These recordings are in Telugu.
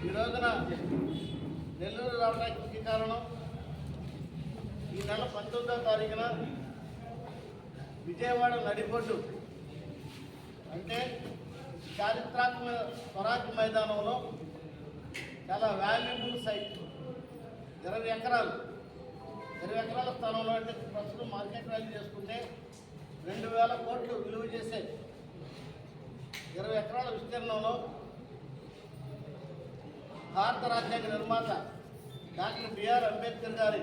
ఈ రోజున నెల్లూరు రావడానికి కారణం ఈ నెల పంతొమ్మిదవ తారీఖున విజయవాడ నడిబొడ్డు అంటే చారిత్రాత్మక స్వరాజ్ మైదానంలో చాలా వాల్యుబుల్ సైట్ ఇరవై ఎకరాలు. ఇరవై ఎకరాల స్థానంలో అంటే ప్రస్తుతం మార్కెట్ వాల్యూ చేసుకుంటే రెండు వేల కోట్లు విలువ చేసే ఇరవై ఎకరాల విస్తీర్ణంలో భారత రాజ్యాంగ నిర్మాత డాక్టర్ బిఆర్ అంబేద్కర్ గారి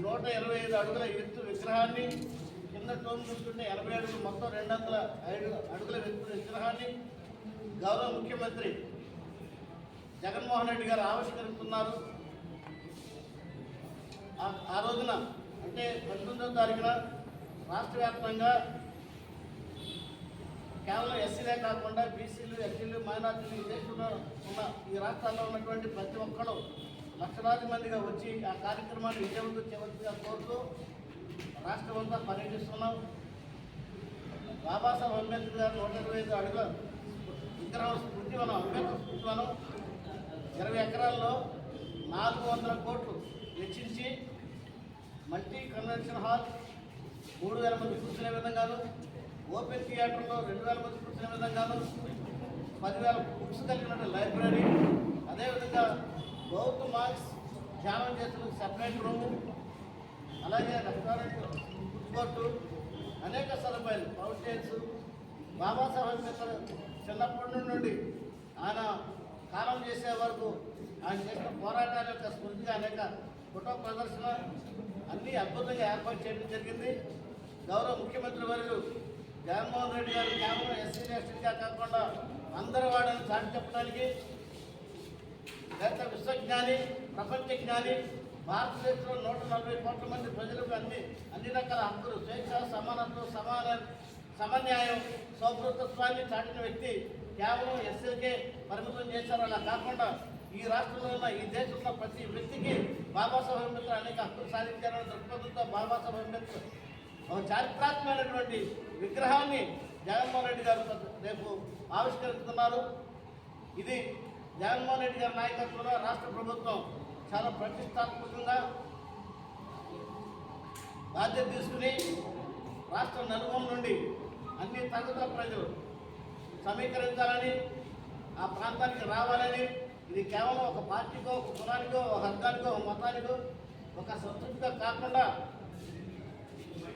నూట ఇరవై ఐదు అడుగుల ఎత్తు విగ్రహాన్ని కింద టోన్ చూస్తుంటే ఎనభై అడుగులు మొత్తం రెండు వందల ఐదు అడుగుల ఎత్తు విగ్రహాన్ని గౌరవ ముఖ్యమంత్రి జగన్మోహన్ రెడ్డి గారు ఆవిష్కరిస్తున్నారు. ఆ- రోజున అంటే పంతొమ్మిదవ తారీఖున రాష్ట్ర వ్యాప్తంగా కేవలం ఎస్సీలే కాకుండా బీసీలు ఎస్సీలు మైనార్టీలు ఈ ఉన్న ఈ రాష్ట్రాల్లో ఉన్నటువంటి ప్రతి ఒక్కరు లక్షలాది మందిగా వచ్చి ఆ కార్యక్రమాన్ని విజయవంతం చేయవలసిగా కోరుతూ రాష్ట్రం అంతా పర్యటిస్తున్నాం. బాబాసాహెబ్ అంబేద్కర్ గారు నూట ఇరవై ఐదు అడుగుల విగ్రహం స్ఫూర్తి మనం అంబేద్కర్ స్ఫూర్తి మనం ఇరవై ఎకరాల్లో నాలుగు వందల కోట్లు వెచ్చించి మల్టీ కన్వెన్షన్ హాల్ మూడు వేల మంది కూర్చునే విధంగాను ఓపెన్ థియేటర్లో రెండు వేల మంది కూర్చునే విధంగాను పదివేల బుక్స్ కలిగిన లైబ్రరీ. అదేవిధంగా బౌద్ధ మార్క్స్ ధ్యానం చేసిన సెపరేట్ రూము అలాగే రెస్టారెంట్ ఫుడ్ కోర్టు అనేక సదుపాయాలు. ఫౌంటైన్స్ బాబాసాహెబ్ అంబేద్కర్ చిన్నప్పటి నుండి ఆయన కాలం చేసే వరకు ఆయన చేసిన పోరాటాల యొక్క స్మృతిగా అనేక ఫోటో ప్రదర్శన అన్నీ అద్భుతంగా ఏర్పాటు చేయడం జరిగింది. గౌరవ ముఖ్యమంత్రి వర్యులు జగన్మోహన్ రెడ్డి గారు కేవలం ఎస్సీ ఎస్టీగా కాకుండా అందరి వాడని చాటి చెప్పడానికి గత విశ్వజ్ఞాని ప్రపంచ జ్ఞాని భారతదేశంలో నూట నలభై కోట్ల మంది ప్రజలకు అన్ని అన్ని రకాల హక్కులు స్వేచ్ఛ సమానత్వం సమాన సమన్యాయం సౌభృతత్వాన్ని చాటిన వ్యక్తి కేవలం ఎస్సీకే పరిమితం చేశారు. అలా కాకుండా ఈ రాష్ట్రంలో ఉన్న ఈ దేశంలో ప్రతి వ్యక్తికి బాబాసాహెబ్ అంబేద్కర్ అనేక హక్కులు సాధించారని దృక్పథంతో బాబాసాహెబ్ అంబేద్కర్ చారిత్రాత్మకమైనటువంటి విగ్రహాన్ని జగన్మోహన్ రెడ్డి గారు రేపు ఆవిష్కరిస్తున్నారు. ఇది జగన్మోహన్ రెడ్డి గారి నాయకత్వంలో రాష్ట్ర ప్రభుత్వం చాలా ప్రతిష్టాత్మకంగా బాధ్యత తీసుకుని రాష్ట్ర నలుమూల నుండి అన్ని తరగతుల ప్రజలు సమీకరించాలని ఆ ప్రాంతానికి రావాలని ఇది కేవలం ఒక పార్టీకో ఒక కులానికో ఒక వర్గానికో ఒక మతానికో ఒక సంతృప్తిగా కాకుండా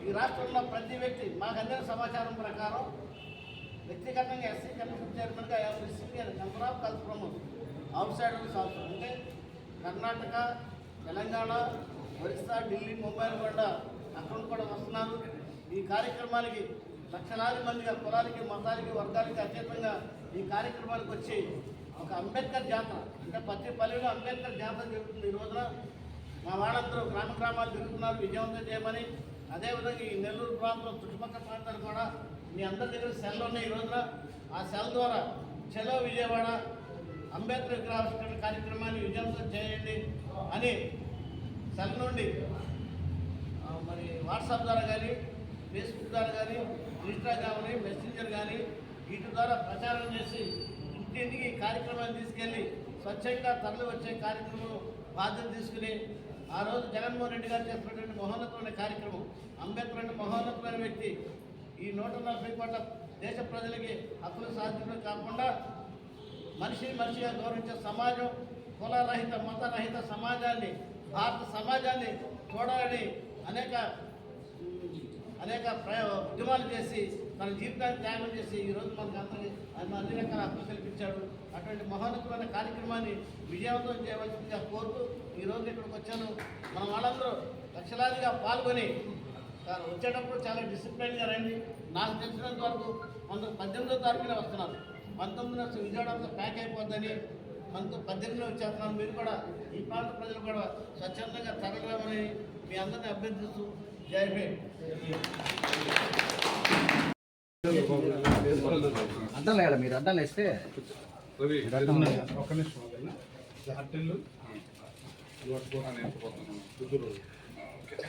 ఈ రాష్ట్రంలో ప్రతి వ్యక్తి మాకు సమాచారం ప్రకారం వ్యక్తిగతంగా ఎస్సీ కమిషన్ చైర్మన్గా ఎవరి సీనియర్ నెంబర్ ఆఫ్ కల్పము అవుట్ సైడ్. సౌత్ అంటే కర్ణాటక తెలంగాణ ఒరిస్సా ఢిల్లీ ముంబై కూడా అక్కడ కూడా వస్తున్నారు. ఈ కార్యక్రమానికి లక్షలాది మందిగా కులాలకి మతాలకి వర్గాలకి అతీతంగా ఈ కార్యక్రమానికి వచ్చి ఒక అంబేద్కర్ జాతర అంటే ప్రతి పల్లెలో అంబేద్కర్ జాతర జరుగుతుంది ఈ రోజున. మా వాళ్ళందరూ గ్రామ గ్రామాలు తిరుగుతున్నారు విజయవంతం చేయమని అదేవిధంగా ఈ నెల్లూరు ప్రాంతం చుట్టుపక్కల ప్రాంతాలు కూడా మీ అందరి దగ్గర సెల్ ఉన్నాయి ఈ రోజున. ఆ సెల్ ద్వారా చెలో విజయవాడ అంబేద్కర్ విగ్రహావిష్కరణ కార్యక్రమాన్ని విజయవంతం చేయండి అని సెల్ నుండి మరి వాట్సాప్ ద్వారా కానీ ఫేస్బుక్ ద్వారా కానీ ఇన్స్టాగ్రామ్ కానీ మెసెంజర్ కానీ వీటి ద్వారా ప్రచారం చేసి ఇంటింటికి ఈ కార్యక్రమాన్ని తీసుకెళ్ళి స్వచ్ఛంగా తరలి వచ్చే కార్యక్రమం బాధ్యత తీసుకుని ఆ రోజు జగన్మోహన్ రెడ్డి గారు చేస్తున్నటువంటి మహోన్నతమైన కార్యక్రమం. అంబేద్కర్ అంటే మహోన్నతమైన వ్యక్తి. ఈ నూట నలభై కోట్ల దేశ ప్రజలకి హక్కులు సాధించడం కాకుండా మనిషిని మనిషిగా గౌరవించే సమాజం కులరహిత మతరహిత సమాజాన్ని భారత సమాజాన్ని చూడాలని అనేక అనేక ఉద్యమాలు చేసి తన జీవితాన్ని త్యాగం చేసి ఈరోజు మనకు అందరి ఆయన అన్ని రకాల హక్కులు కల్పించాడు. అటువంటి మహోన్నతమైన కార్యక్రమాన్ని విజయవంతం చేయవలసిందిగా కోరుతూ ఈరోజు ఇక్కడికి వచ్చాను. మన వాళ్ళందరూ లక్షలాదిగా పాల్గొని సార్ వచ్చేటప్పుడు చాలా డిసిప్లిన్గా రండి. నాకు తెలిసినంత వరకు కొందరు పద్దెనిమిదో తారీఖున వస్తున్నారు. పంతొమ్మిది నుంచి విజయవాడ అంతా ప్యాక్ అయిపోద్దని మనతో పద్దెనిమిదిలో వచ్చేస్తున్నాను మీరు కూడా ఈ ప్రాంత ప్రజలు కూడా స్వచ్ఛందంగా తరగమని మీ అందరిని అభ్యర్థిస్తూ జై అడ్డం వేయాలి మీరు? అడ్డం వేస్తే రవి ఒక నిమిషం వదినా.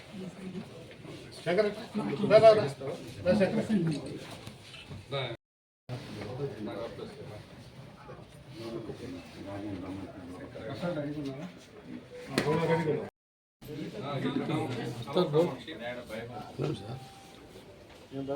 అట్టెళ్ళు నేను